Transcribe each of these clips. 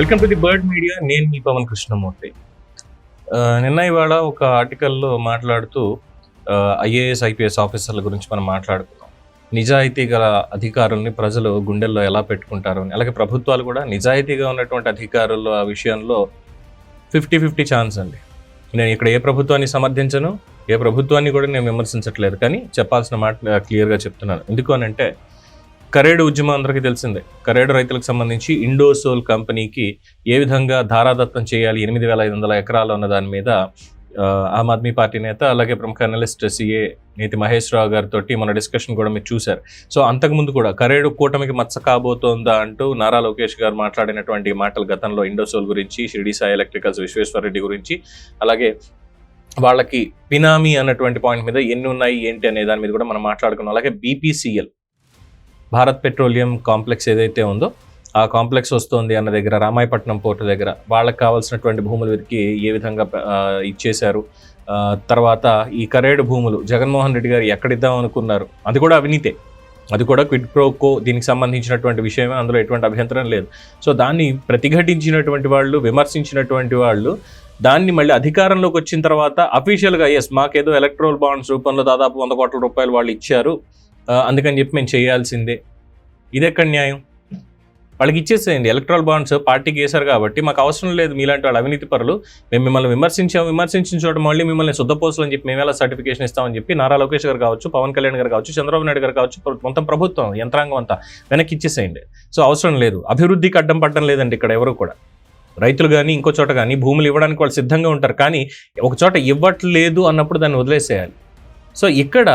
Welcome to the bird media. నేను మీ పవన్ కృష్ణమూర్తి. నిన్న ఇవాళ ఒక ఆర్టికల్లో మాట్లాడుతూ ఐఏఎస్ ఐపీఎస్ ఆఫీసర్ల గురించి మనం మాట్లాడుకున్నాం. నిజాయితీ గల అధికారుల్ని ప్రజలు గుండెల్లో ఎలా పెట్టుకుంటారు అని. అలాగే ప్రభుత్వాలు కూడా నిజాయితీగా ఉన్నటువంటి అధికారులు ఆ విషయంలో ఫిఫ్టీ ఫిఫ్టీ ఛాన్స్ అండి. నేను ఇక్కడ ఏ ప్రభుత్వాన్ని సమర్థించను ఏ ప్రభుత్వాన్ని కూడా నేను విమర్శించట్లేదు. కానీ చెప్పాల్సిన మాట క్లియర్గా చెప్తున్నాను. ఎందుకు అని అంటే కరేడు ఉద్యమం అందరికీ తెలిసిందే. కరేడు రైతులకు సంబంధించి ఇండోసోల్ కంపెనీకి ఏ విధంగా ధారాదత్తం చేయాలి ఎనిమిది వేల ఐదు వందల ఎకరాలు ఉన్న దాని మీద ఆమ్ ఆద్మీ పార్టీ నేత అలాగే ప్రముఖ అనలిస్ట్ సిఏ నేతి మహేష్ రావు గారితో మన డిస్కషన్ కూడా మీరు చూశారు. సో అంతకుముందు కూడా కరేడు కూటమికి మచ్చ కాబోతోందా అంటూ నారా లోకేష్ గారు మాట్లాడినటువంటి మాటలు గతంలో ఇండోసోల్ గురించి షిరిడి సాయి ఎలక్ట్రికల్స్ విశ్వేశ్వర రెడ్డి గురించి అలాగే వాళ్ళకి పినామీ అన్నటువంటి పాయింట్ మీద ఎన్ని ఉన్నాయి ఏంటి అనే దాని మీద కూడా మనం మాట్లాడుకున్నాం. అలాగే బీపీసీఎల్ భారత్ పెట్రోలియం కాంప్లెక్స్ ఏదైతే ఉందో ఆ కాంప్లెక్స్ వస్తుంది అన్న దగ్గర రామాయపట్నం పోర్టు దగ్గర వాళ్ళకి కావాల్సినటువంటి భూములు వెతికి ఏ విధంగా ఇచ్చేశారు. తర్వాత ఈ కరేడు భూములు జగన్మోహన్ రెడ్డి గారు ఎక్కడిద్దాం అనుకున్నారు? అది కూడా అవినీతే. అది కూడా క్విడ్ ప్రోకో దీనికి సంబంధించినటువంటి విషయమే అందులో ఎటువంటి అభ్యంతరం లేదు. సో దాన్ని ప్రతిఘటించినటువంటి వాళ్ళు విమర్శించినటువంటి వాళ్ళు దాన్ని మళ్ళీ అధికారంలోకి వచ్చిన తర్వాత అఫీషియల్గా ఎస్ మాకేదో ఎలక్ట్రోల్ బాండ్స్ రూపంలో దాదాపు వంద కోట్ల రూపాయలు వాళ్ళు ఇచ్చారు. అందుకని చెప్పి మేము చేయాల్సిందే. ఇది ఎక్కడ న్యాయం? వాళ్ళకి ఇచ్చేసేయండి. ఎలక్ట్రల్ బాండ్స్ పార్టీకి వేశారు కాబట్టి మాకు అవసరం లేదు మీలాంటి వాళ్ళు అవినీతి పరులు. మేము మిమ్మల్ని విమర్శించాం విమర్శించిన చోట మళ్ళీ మిమ్మల్ని శుద్ధపోసులు అని చెప్పి మేము ఎలా సర్టిఫికేషన్ ఇస్తామని చెప్పి నారా లోకేష్ గారు కావచ్చు పవన్ కళ్యాణ్ గారు కావచ్చు చంద్రబాబు నాయుడు గారు కావచ్చు మొత్తం ప్రభుత్వం యంత్రాంగం అంతా వెనక్కి ఇచ్చేసేయండి. సో అవసరం లేదు. అభివృద్ధికి అడ్డం పడడం లేదండి ఇక్కడ ఎవరు కూడా. రైతులు కానీ ఇంకో చోట కానీ భూములు ఇవ్వడానికి వాళ్ళు సిద్ధంగా ఉంటారు. కానీ ఒక చోట ఇవ్వట్లేదు అన్నప్పుడు దాన్ని వదిలేసేయాలి. సో ఇక్కడ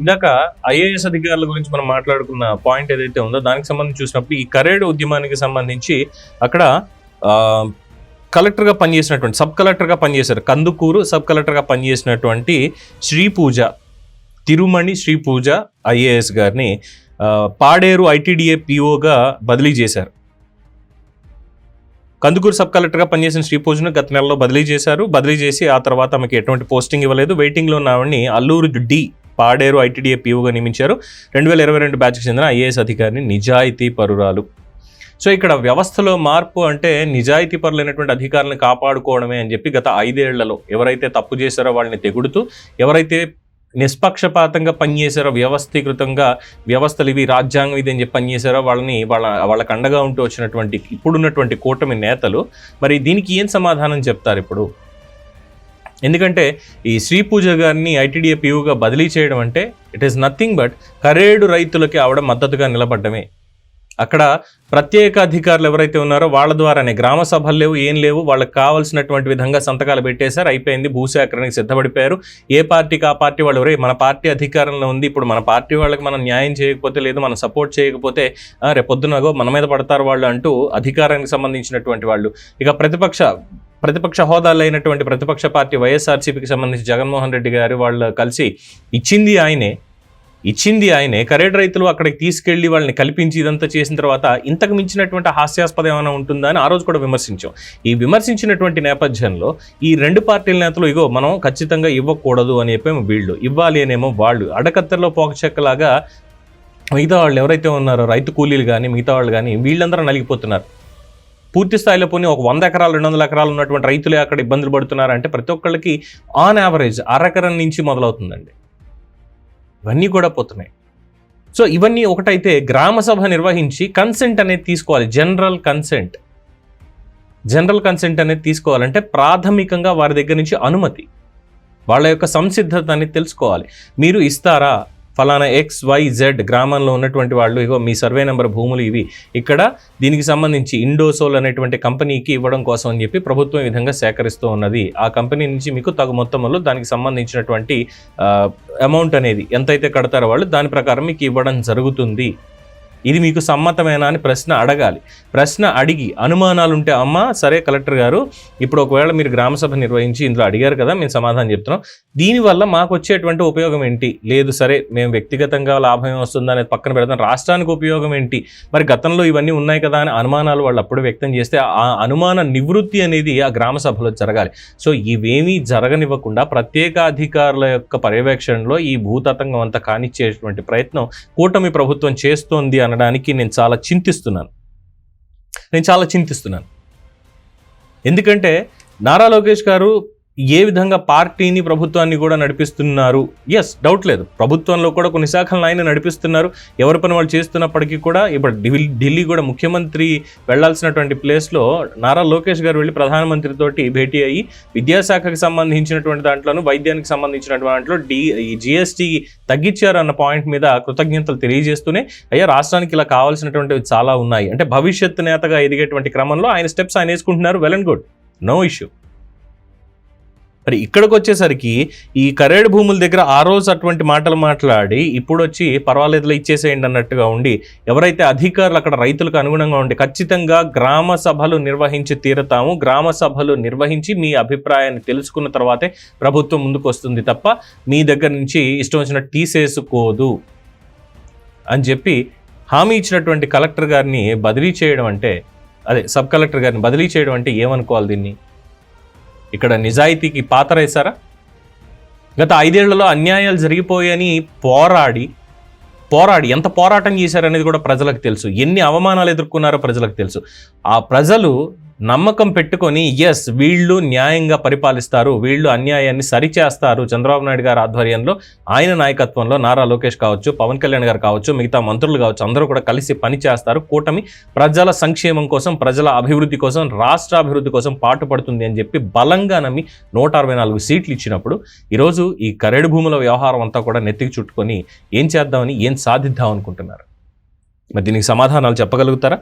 ఇందాక ఐఏఎస్ అధికారుల గురించి మనం మాట్లాడుకున్న పాయింట్ ఏదైతే ఉందో దానికి సంబంధించి చూసినప్పుడు ఈ కరేడు ఉద్యమానికి సంబంధించి అక్కడ కలెక్టర్గా పనిచేసినటువంటి సబ్ కలెక్టర్గా పనిచేశారు. కందుకూరు సబ్ కలెక్టర్గా పనిచేసినటువంటి శ్రీ పూజ తిరుమణి శ్రీ పూజ ఐఏఎస్ గారిని పాడేరు ఐటీడీఏ పిఓగా బదిలీ చేశారు. కందుకూరు సబ్ కలెక్టర్గా పనిచేసిన శ్రీపూజను గత నెలలో బదిలీ చేశారు. బదిలీ చేసి ఆ తర్వాత ఆమెకి ఎటువంటి పోస్టింగ్ ఇవ్వలేదు. వెయిటింగ్లో ఉన్న ఆవిడని అల్లూరు డి పాడేరు ఐటీడీఏ పీఓగా నియమించారు. రెండు వేల ఇరవై రెండు బ్యాచ్కి చెందిన ఐఏఎస్ అధికారిని నిజాయితీ పరురాలు. సో ఇక్కడ వ్యవస్థలో మార్పు అంటే నిజాయితీ పరులైనటువంటి అధికారులను కాపాడుకోవడమే అని చెప్పి గత ఐదేళ్ళలో ఎవరైతే తప్పు చేశారో వాళ్ళని తెగుడుతూ ఎవరైతే నిష్పక్షపాతంగా పనిచేశారో వ్యవస్థీకృతంగా వ్యవస్థలు ఇవి రాజ్యాంగం ఇది అని చెప్పి పనిచేశారో వాళ్ళని వాళ్ళ వాళ్ళకి అండగా ఉంటూ వచ్చినటువంటి ఇప్పుడున్నటువంటి కూటమి నేతలు మరి దీనికి ఏం సమాధానం చెప్తారు ఇప్పుడు? ఎందుకంటే ఈ శ్రీ పూజ గారిని ఐటీడీఏ పీయూగా బదిలీ చేయడం అంటే it is nothing but Karedu రైతులకి ఆవిడ మద్దతుగా నిలబడ్డమే. అక్కడ ప్రత్యేక అధికారులు ఎవరైతే ఉన్నారో వాళ్ళ ద్వారానే గ్రామ సభలు లేవు ఏం లేవు. వాళ్ళకి కావాల్సినటువంటి విధంగా సంతకాలు పెట్టేశారు అయిపోయింది. భూసేకరణకి సిద్ధపడిపోయారు. ఏ పార్టీకి ఆ పార్టీ వాళ్ళు "ఒరేయ్, మన పార్టీ అధికారంలో ఉంది. ఇప్పుడు మన పార్టీ వాళ్ళకి మనం న్యాయం చేయకపోతే లేదు మనం సపోర్ట్ చేయకపోతే రేపొద్దునగో మన మీద పడతారు వాళ్ళు అంటూ అధికారానికి సంబంధించినటువంటి వాళ్ళు. ఇక ప్రతిపక్ష ప్రతిపక్ష హోదాలో అయినటువంటి ప్రతిపక్ష పార్టీ వైఎస్ఆర్సీపీకి సంబంధించి జగన్మోహన్ రెడ్డి గారు వాళ్ళు కలిసి ఇచ్చింది ఆయనే. ఇచ్చింది ఆయనే కరేడ్ రైతులు అక్కడికి తీసుకెళ్ళి వాళ్ళని కల్పించి ఇదంతా చేసిన తర్వాత ఇంతకు మించినటువంటి హాస్యాస్పదం ఏమైనా ఉంటుందా అని ఆ రోజు కూడా విమర్శించాం. ఈ విమర్శించినటువంటి నేపథ్యంలో ఈ రెండు పార్టీల నేతలు ఇగో మనం ఖచ్చితంగా ఇవ్వకూడదు అని చెప్పేమో వీళ్ళు ఇవ్వాలి అనేమో వాళ్ళు అడకత్తెరలో పోకచెక్కలాగా మిగతా వాళ్ళు ఎవరైతే ఉన్నారో రైతు కూలీలు కానీ మిగతా వాళ్ళు కానీ వీళ్ళందరూ నలిగిపోతున్నారు. పూర్తి స్థాయిలో పోనీ ఒక వంద ఎకరాలు రెండు వందల ఎకరాలు ఉన్నటువంటి రైతులే అక్కడ ఇబ్బందులు పడుతున్నారంటే ప్రతి ఒక్కళ్ళకి ఆన్ యావరేజ్ అరెకరం నుంచి మొదలవుతుందండి. ఇవన్నీ కూడా పోతున్నాయి. సో ఇవన్నీ ఒకటైతే గ్రామ సభ నిర్వహించి కన్సెంట్ అనేది తీసుకోవాలి. జనరల్ కన్సెంట్ జనరల్ కన్సెంట్ అనేది తీసుకోవాలంటే ప్రాథమికంగా వారి దగ్గర నుంచి అనుమతి. వాళ్ళ యొక్క సంసిద్ధత అనేది తెలుసుకోవాలి. మీరు ఇస్తారా? ఫలానా ఎక్స్ వై జెడ్ గ్రామంలో ఉన్నటువంటి వాళ్ళు ఇగో మీ సర్వే నెంబర్ భూములు ఇవి. ఇక్కడ దీనికి సంబంధించి ఇండోసోల్ అనేటువంటి కంపెనీకి ఇవ్వడం కోసం అని చెప్పి ప్రభుత్వం ఈ విధంగా సేకరిస్తూ ఉన్నది. ఆ కంపెనీ నుంచి మీకు తగు మొత్తంలో దానికి సంబంధించినటువంటి అమౌంట్ అనేది ఎంతైతే కడతారో వాళ్ళు దాని ప్రకారం మీకు ఇవ్వడం జరుగుతుంది. ఇది మీకు సమ్మతమేనా అని ప్రశ్న అడగాలి. ప్రశ్న అడిగి అనుమానాలు ఉంటే అమ్మ సరే కలెక్టర్ గారు ఇప్పుడు ఒకవేళ మీరు గ్రామసభ నిర్వహించి ఇందులో అడిగారు కదా మేము సమాధానం చెప్తున్నాం. దీనివల్ల మాకు వచ్చేటువంటి ఉపయోగం ఏంటి? లేదు సరే మేము వ్యక్తిగతంగా లాభం వస్తుందా అనేది పక్కన పెడతాం రాష్ట్రానికి ఉపయోగం ఏంటి? మరి గతంలో ఇవన్నీ ఉన్నాయి కదా అని అనుమానాలు వాళ్ళు అప్పుడు వ్యక్తం చేస్తే ఆ అనుమాన నివృత్తి అనేది ఆ గ్రామ సభలో జరగాలి. సో ఇవేమీ జరగనివ్వకుండా ప్రత్యేక అధికారుల యొక్క పర్యవేక్షణలో ఈ భూతతంగం అంతా కానిచ్చేటువంటి ప్రయత్నం కూటమి ప్రభుత్వం చేస్తోంది అనడానికి నేను చాలా చింతిస్తున్నాను. నేను చాలా చింతిస్తున్నాను. ఎందుకంటే నారా లోకేష్ గారు ఏ విధంగా పార్టీని ప్రభుత్వాన్ని కూడా నడిపిస్తున్నారు? ఎస్ డౌట్ లేదు. ప్రభుత్వంలో కూడా కొన్ని శాఖలను ఆయన నడిపిస్తున్నారు. ఎవరి పని వాళ్ళు చేస్తున్నప్పటికీ కూడా ఇప్పుడు ఢిల్లీ ఢిల్లీ కూడా ముఖ్యమంత్రి వెళ్ళాల్సినటువంటి ప్లేస్లో నారా లోకేష్ గారు వెళ్ళి ప్రధానమంత్రితోటి భేటీ అయ్యి విద్యాశాఖకి సంబంధించినటువంటి దాంట్లోనూ వైద్యానికి సంబంధించినటువంటి దాంట్లో డి ఈ జిఎస్టీ తగ్గించారన్న పాయింట్ మీద కృతజ్ఞతలు తెలియజేస్తూనే అయ్యా రాష్ట్రానికి ఇలా కావాల్సినటువంటివి చాలా ఉన్నాయి. అంటే భవిష్యత్ నేతగా ఎదిగేటువంటి క్రమంలో ఆయన స్టెప్స్ ఆయన వేసుకుంటున్నారు. Well and good no issue మరి ఇక్కడికి వచ్చేసరికి ఈ కరేడు భూముల దగ్గర ఆ రోజు అటువంటి మాటలు మాట్లాడి ఇప్పుడు వచ్చి పర్వాలేదులో ఇచ్చేసేయండి అన్నట్టుగా ఉండి ఎవరైతే అధికారులు అక్కడ రైతులకు అనుగుణంగా ఉండి ఖచ్చితంగా గ్రామ సభలు నిర్వహించి తీరతాము గ్రామ సభలు నిర్వహించి మీ అభిప్రాయాన్ని తెలుసుకున్న తర్వాతే ప్రభుత్వం ముందుకు వస్తుంది తప్ప మీ దగ్గర నుంచి ఇష్టం వచ్చినట్టు తీసేసుకోదు అని చెప్పి హామీ ఇచ్చినటువంటి కలెక్టర్ గారిని బదిలీ చేయడం అంటే అదే సబ్ కలెక్టర్ గారిని బదిలీ చేయడం అంటే ఏమనుకోవాలి దీన్ని? ఇక్కడ నిజాయితీకి పాతరేశారా గత ఐదేళ్ళలో అన్యాయాలు జరిగిపోయాయని పోరాడి పోరాడి ఎంత పోరాటం చేశారనేది కూడా ప్రజలకు తెలుసు. ఎన్ని అవమానాలు ఎదుర్కొన్నారో ప్రజలకు తెలుసు. ఆ ప్రజలు నమ్మకం పెట్టుకొని ఎస్ వీళ్ళు న్యాయంగా పరిపాలిస్తారు వీళ్ళు అన్యాయాన్ని సరిచేస్తారు చంద్రబాబు నాయుడు గారి ఆధ్వర్యంలో. ఆయన నాయకత్వంలో నారా లోకేష్ కావచ్చు పవన్ కళ్యాణ్ గారు కావచ్చు మిగతా మంత్రులు కావచ్చు అందరూ కూడా కలిసి పనిచేస్తారు. కూటమి ప్రజల సంక్షేమం కోసం ప్రజల అభివృద్ధి కోసం రాష్ట్ర అభివృద్ధి కోసం పాటుపడుతుంది అని చెప్పి బలంగా నమ్మి నూట అరవై నాలుగు సీట్లు ఇచ్చినప్పుడు ఈరోజు ఈ కరేడు భూముల వ్యవహారం అంతా కూడా నెత్తికి చుట్టుకొని ఏం చేద్దామని ఏం సాధిద్దాం అనుకుంటున్నారు? మరి దీనికి సమాధానాలు చెప్పగలుగుతారా?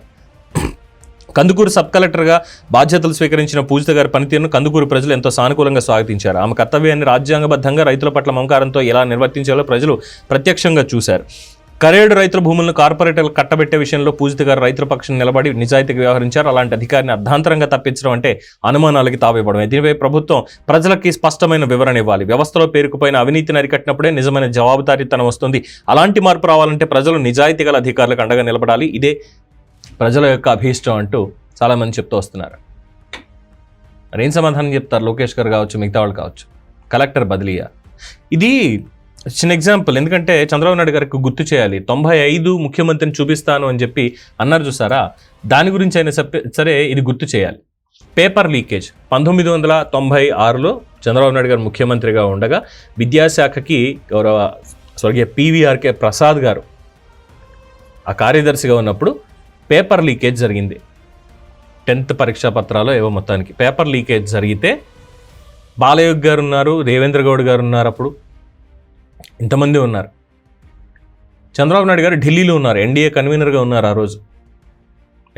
కందుకూరు సబ్ కలెక్టర్గా బాధ్యతలు స్వీకరించిన పూజిత గారి పనితీరును కందుకూరు ప్రజలు ఎంతో సానుకూలంగా స్వాగతించారు. ఆమె కర్తవ్యాన్ని రాజ్యాంగబద్ధంగా రైతుల పట్ల మమకారంతో ఎలా నిర్వర్తించాలో ప్రజలు ప్రత్యక్షంగా చూశారు. కరేడు రైతుల భూములను కార్పొరేటర్లు కట్టబెట్టే విషయంలో పూజిత గారు రైతుల పక్షం నిలబడి నిజాయితీగా వ్యవహరించారు. అలాంటి అధికారిని అర్ధాంతరంగా తప్పించడం అంటే అనుమానాలకి తావివ్వడమే. దీనిపై ప్రభుత్వం ప్రజలకి స్పష్టమైన వివరణ ఇవ్వాలి. వ్యవస్థలో పేరుకుపోయిన అవినీతిని అరికట్టినప్పుడే నిజమైన జవాబుదారీతనం వస్తుంది. అలాంటి మార్పు రావాలంటే ప్రజలు నిజాయితీ గల అధికారులకు అండగా నిలబడాలి. ఇదే ప్రజల యొక్క అభీష్టం అంటూ చాలామంది చెప్తూ వస్తున్నారు. మరి ఏం సమాధానం చెప్తారు? లోకేష్ గారు కావచ్చు మిగతా వాళ్ళు కావచ్చు. కలెక్టర్ బదిలీయా? ఇది చిన్న ఎగ్జాంపుల్. ఎందుకంటే చంద్రబాబు నాయుడు గారికి గుర్తు చేయాలి. తొంభై ఐదు ముఖ్యమంత్రిని చూపిస్తాను అని చెప్పి అన్నారు చూసారా? దాని గురించి అయినా చెప్పే సరే ఇది గుర్తు చేయాలి. Paper leakage. పంతొమ్మిది వందల తొంభై ఆరులో చంద్రబాబు నాయుడు గారు ముఖ్యమంత్రిగా ఉండగా విద్యాశాఖకి గౌరవ స్వర్గీయ పివిఆర్కే ప్రసాద్ గారు ఆ కార్యదర్శిగా ఉన్నప్పుడు పేపర్ లీకేజ్ జరిగింది. టెన్త్ పరీక్షా పత్రాలు ఏవో మొత్తానికి. పేపర్ లీకేజ్ జరిగితే బాలయోగ్ గారు ఉన్నారు రేవేంద్ర గౌడ్ గారు ఉన్నారు అప్పుడు. ఇంతమంది ఉన్నారు. చంద్రబాబు నాయుడు గారు ఢిల్లీలో ఉన్నారు ఎన్డీఏ కన్వీనర్గా ఉన్నారు ఆ రోజు.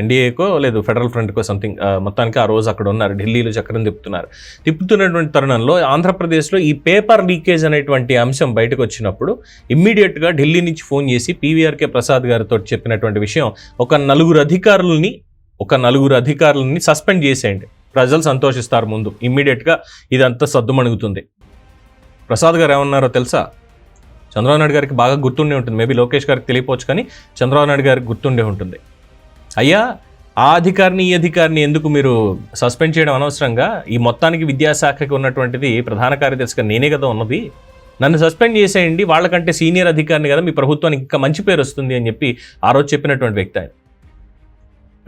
ఎన్డీఏకో లేదు ఫెడరల్ ఫ్రంట్కో సంథింగ్ మొత్తానికి ఆ రోజు అక్కడ ఉన్నారు ఢిల్లీలో చక్రం తిప్పుతున్నారు. తిప్పుతున్నటువంటి తరుణంలో ఆంధ్రప్రదేశ్లో ఈ పేపర్ లీకేజ్ అనేటువంటి అంశం బయటకు వచ్చినప్పుడు ఇమ్మీడియట్గా ఢిల్లీ నుంచి ఫోన్ చేసి పీవీఆర్కే ప్రసాద్ గారితో చెప్పినటువంటి విషయం ఒక నలుగురు అధికారులని ఒక నలుగురు అధికారులని సస్పెండ్ చేసేయండి. ప్రజలు సంతోషిస్తారు ముందు ఇమ్మీడియట్గా ఇదంతా సద్దుమణుగుతుంది. ప్రసాద్ గారు ఏమన్నారో తెలుసా? చంద్రబాబు నాయుడు గారికి బాగా గుర్తుండే ఉంటుంది. మేబీ లోకేష్ గారికి తెలియపోవచ్చు కానీ చంద్రబాబు నాయుడు గారికి గుర్తుండే ఉంటుంది. అయ్యా ఆ అధికారిని ఈ అధికారిని ఎందుకు మీరు సస్పెండ్ చేయడం అనవసరంగా? ఈ మొత్తానికి విద్యాశాఖకి ఉన్నటువంటిది ప్రధాన కార్యదర్శిగా నేనే కదా ఉన్నది. నన్ను సస్పెండ్ చేసేయండి వాళ్ళకంటే సీనియర్ అధికారిని కదా మీ ప్రభుత్వానికి ఇంకా మంచి పేరు వస్తుంది అని చెప్పి ఆ రోజు చెప్పినటువంటి వ్యక్తి ఆయన.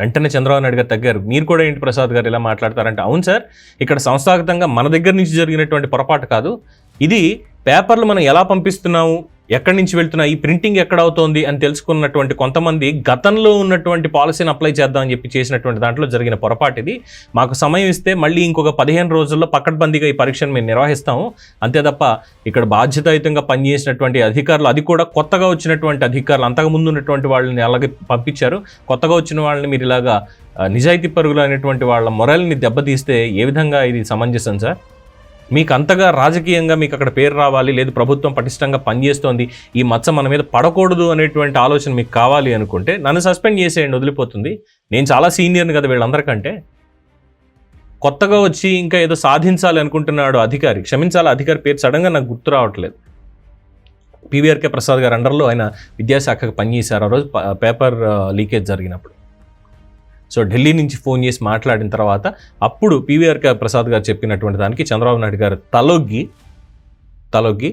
వెంటనే చంద్రబాబు నాయుడు గారు తగ్గారు. మీరు కూడా ఏంటి ప్రసాద్ గారు ఇలా మాట్లాడతారంటే అవును సార్ ఇక్కడ సంస్థాగతంగా మన దగ్గర నుంచి జరిగినటువంటి పొరపాటు కాదు. ఇది పేపర్లు మనం ఎలా పంపిస్తున్నాము? ఎక్కడి నుంచి వెళ్తున్నా ఈ ప్రింటింగ్ ఎక్కడ అవుతోంది అని తెలుసుకున్నటువంటి కొంతమంది గతంలో ఉన్నటువంటి పాలసీని అప్లై చేద్దామని చెప్పి చేసినటువంటి దాంట్లో జరిగిన పొరపాటు ఇది. మాకు సమయం ఇస్తే మళ్ళీ ఇంకొక పదిహేను రోజుల్లో పకడ్బందీగా ఈ పరీక్షను మేము నిర్వహిస్తాము. అంతే తప్ప ఇక్కడ బాధ్యతాయుతంగా పనిచేసినటువంటి అధికారులు అది కూడా కొత్తగా వచ్చినటువంటి అధికారులు అంతకుముందు ఉన్నటువంటి వాళ్ళని అలాగే పంపించారు. కొత్తగా వచ్చిన వాళ్ళని మీరు ఇలాగా నిజాయితీ పరుగులు అనేటువంటి వాళ్ళ మొరల్ని దెబ్బతీస్తే ఏ విధంగా ఇది సమంజసం సార్? మీకు అంతగా రాజకీయంగా మీకు అక్కడ పేరు రావాలి లేదు ప్రభుత్వం పటిష్టంగా పనిచేస్తోంది ఈ మచ్చ మన మీద పడకూడదు అనేటువంటి ఆలోచన మీకు కావాలి అనుకుంటే నన్ను సస్పెండ్ చేసేయండి వదిలిపోతుంది. నేను చాలా సీనియర్ని కదా వీళ్ళందరికంటే. కొత్తగా వచ్చి ఇంకా ఏదో సాధించాలి అనుకుంటున్నాడు అధికారి క్షమించాలి అధికారి పేరు సడన్గా నాకు గుర్తు రావట్లేదు. పీవీఆర్కే ప్రసాద్ గారు అండర్లో ఆయన విద్యాశాఖకు పనిచేశారు. ఆ రోజు పేపర్ లీకేజ్ జరిగినప్పుడు. సో ఢిల్లీ నుంచి ఫోన్ చేసి మాట్లాడిన తర్వాత అప్పుడు పీవీఆర్కే ప్రసాద్ గారు చెప్పినటువంటి దానికి చంద్రబాబు నాయుడు గారు తలొగ్గి తలొగ్గి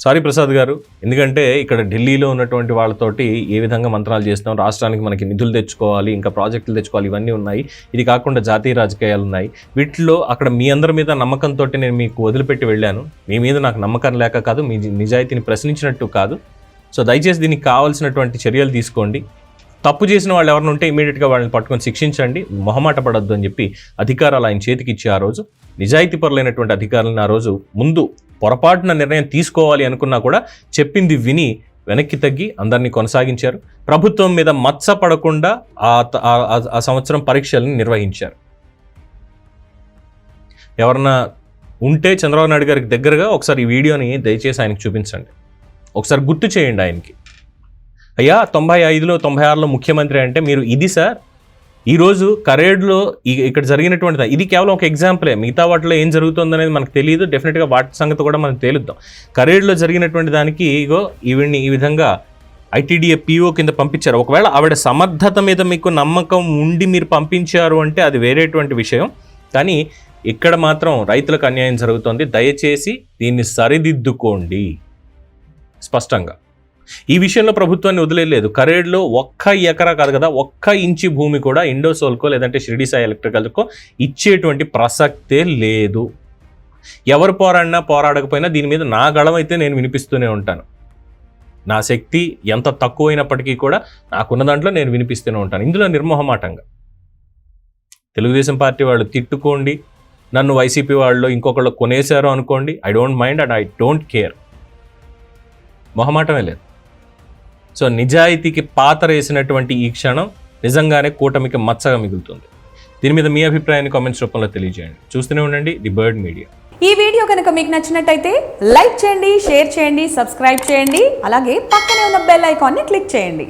సారీ ప్రసాద్ గారు ఎందుకంటే ఇక్కడ ఢిల్లీలో ఉన్నటువంటి వాళ్ళతోటి ఏ విధంగా మంత్రాలు చేస్తున్నాం రాష్ట్రానికి మనకి నిధులు తెచ్చుకోవాలి ఇంకా ప్రాజెక్టులు తెచ్చుకోవాలి ఇవన్నీ ఉన్నాయి. ఇది కాకుండా జాతీయ రాజకీయాలు ఉన్నాయి. వీటిలో అక్కడ మీ అందరి మీద నమ్మకంతో నేను మీకు వదిలిపెట్టి వెళ్ళాను. మీ మీద నాకు నమ్మకం లేక కాదు మీ నిజాయితీని ప్రశ్నించినట్టు కాదు. సో దయచేసి దీనికి కావాల్సినటువంటి చర్యలు తీసుకోండి. తప్పు చేసిన వాళ్ళు ఎవరిని ఉంటే ఇమీడియట్గా వాళ్ళని పట్టుకొని శిక్షించండి మొహమాట పడద్దు అని చెప్పి అధికారాలు ఆయన చేతికి ఇచ్చి ఆ రోజు నిజాయితీ పరులైనటువంటి అధికారులను ఆ రోజు ముందు పొరపాటున నిర్ణయం తీసుకోవాలి అనుకున్నా కూడా చెప్పింది విని వెనక్కి తగ్గి అందరినీ కొనసాగించారు. ప్రభుత్వం మీద మచ్చ పడకుండా ఆ త- ఆ- సంవత్సరం పరీక్షల్ని నిర్వహించారు. ఎవరన్నా ఉంటే చంద్రబాబు నాయుడు గారికి దగ్గరగా ఒకసారి ఈ వీడియోని దయచేసి ఆయనకు చూపించండి. ఒకసారి గుర్తు చేయండి ఆయనకి. అయ్యా తొంభై ఐదులో తొంభై ఆరులో ముఖ్యమంత్రి అంటే మీరు ఇది సార్. ఈరోజు కరేడ్లో ఇక్కడ జరిగినటువంటి ఇది కేవలం ఒక ఎగ్జాంపులే. మిగతా వాటిలో ఏం జరుగుతుంది అనేది మనకు తెలియదు డెఫినెట్గా వాటి సంగతి కూడా మనం తేలుద్దాం. కరేడ్లో జరిగినటువంటి దానికి ఇగో ఈవిడ్ని ఈ విధంగా ఐటీడీఏ పీఓ కింద పంపించారు. ఒకవేళ ఆవిడ సమర్థత మీద మీకు నమ్మకం ఉండి మీరు పంపించారు అంటే అది వేరేటువంటి విషయం. కానీ ఇక్కడ మాత్రం రైతులకు అన్యాయం జరుగుతోంది. దయచేసి దీన్ని సరిదిద్దుకోండి. స్పష్టంగా. ఈ విషయంలో ప్రభుత్వాన్ని వదిలేదు కరేడ్లో ఒక్క ఎకరా కాదు కదా ఒక్క ఇంచి భూమి కూడా ఇండోసోల్కో లేదంటే షిరిడి సాయి ఎలక్ట్రికల్కో ఇచ్చేటువంటి ప్రసక్తే లేదు. ఎవరు పోరాడినా పోరాడకపోయినా దీని మీద నా గళమైతే నేను వినిపిస్తూనే ఉంటాను. నా శక్తి ఎంత తక్కువైనప్పటికీ కూడా నాకున్న దాంట్లో నేను వినిపిస్తూనే ఉంటాను. ఇందులో నిర్మోహమాటంగా. తెలుగుదేశం పార్టీ వాళ్ళు తిట్టుకోండి నన్ను వైసీపీ వాళ్ళు ఇంకొకళ్ళు కొనేశారు అనుకోండి I don't mind and I don't care మొహమాటమే లేదు. సో నిజాయితీకి పాతరేసినటువంటి ఈ క్షణం నిజంగానే కూటమికి మచ్చగా మిగులుతుంది. దీని మీద మీ అభిప్రాయాన్ని కామెంట్స్ రూపంలో తెలియజేయండి. చూస్తూనే ఉండండి ది బర్డ్ మీడియా. ఈ వీడియో కనుక మీకు నచ్చినట్టయితే లైక్ చేయండి షేర్ చేయండి సబ్స్క్రైబ్ చేయండి అలాగే పక్కనే ఉన్న బెల్ ఐకాన్ని క్లిక్ చేయండి.